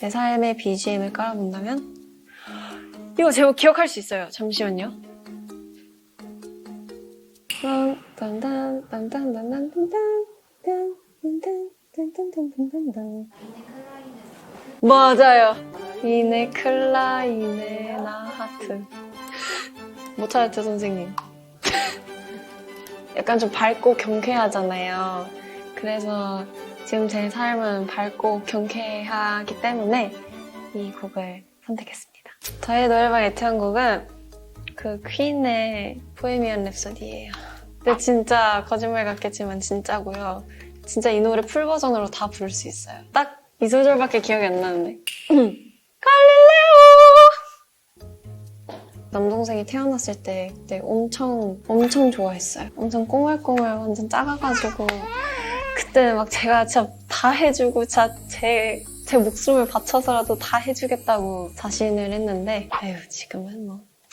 내 삶의 BGM을 깔아본다면 이거 제목 기억할 수 있어요. 잠시만요. 맞아요. 이네 클라이네 나 하트. 모차르트 선생님. 약간 좀 밝고 경쾌하잖아요. 그래서 지금 제 삶은 밝고 경쾌하기 때문에 이 곡을 선택했습니다. 저의 노래방 애창곡은 그 퀸의 보헤미안 랩소디예요. 근데 진짜 거짓말 같겠지만 진짜고요. 진짜 이 노래 풀 버전으로 다 부를 수 있어요. 딱 이 소절밖에 기억이 안 나는데. 갈릴레오! 남동생이 태어났을 때 그때 엄청 엄청 좋아했어요. 엄청 꼬물꼬물 완전 작아가지고 그때 막 제가 진짜 다 해주고 제, 제 목숨을 바쳐서라도 다 해주겠다고 자신을 했는데 아유 지금은 뭐